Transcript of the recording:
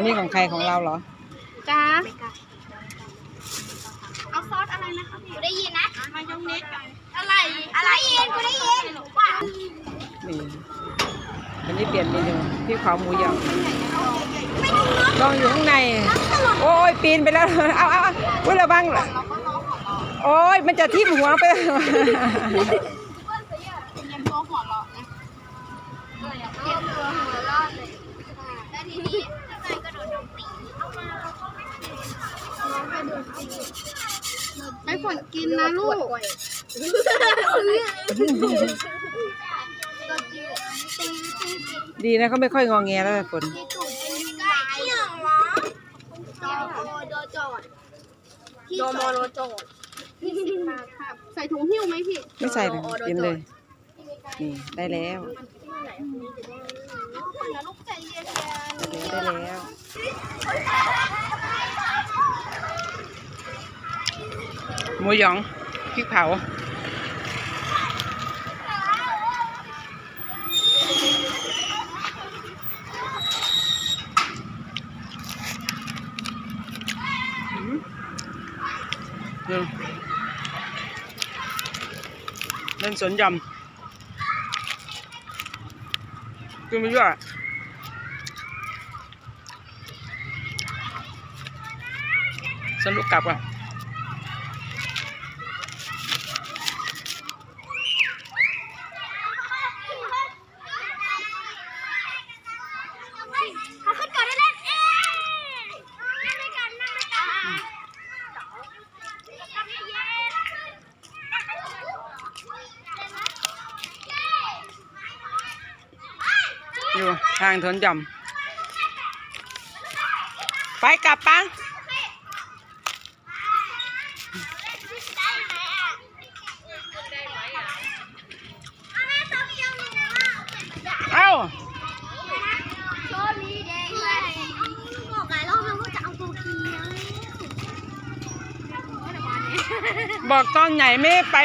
อันนี้ของใครของเราเหรอ จ้าเอาซอสอะไรนะคะพี่กูได้ยินนะมายองเนสกับอะไร อะไรยินกูได้ยินว่านี่วันนี้เปลี่ยนเมนูพี่ขาวหมูหยองไม่ต้องเนาะลองอยู่ข้างใน โอ้ยปีนไปแล้วเอาเอาเอาอุ้ยระวังโอ้ยมันจะทิ่มหัวไปเย็นโต๊ะหัวเราะนะเก็บตัวหัวรอดเลยแล้วทีนี้ ข้างในก็โดนน้องตีเอามาเราก็ไม่ได้น้องไปโดนตีไม่ฝนกินนะลูกดีนะเขาไม่ค่อยงอแงแล้วฝนที่ตูดเป็นใกล้เที่ยงเหรอจอโดจอดโดมอโดจอดยี่สิบบาทครับใส่ถุงหิ้วไหมพี่ ไม่ใส่เลยกินเลย นี่ ได้แล้ว ได้แล้ว หมูหยองพริกเผา อืมอืมเล่นสวนยำกินไปเยอะ sân lũ cặp không hàng thốn chậm phải cặp á วยกันนั่งด้วยกันอบปังเอ้าโชว์นี้แดงเลยบอกหลายรอบแล้วว่าจะเอาตัวเขียวบอกตอนไหนไม่ไป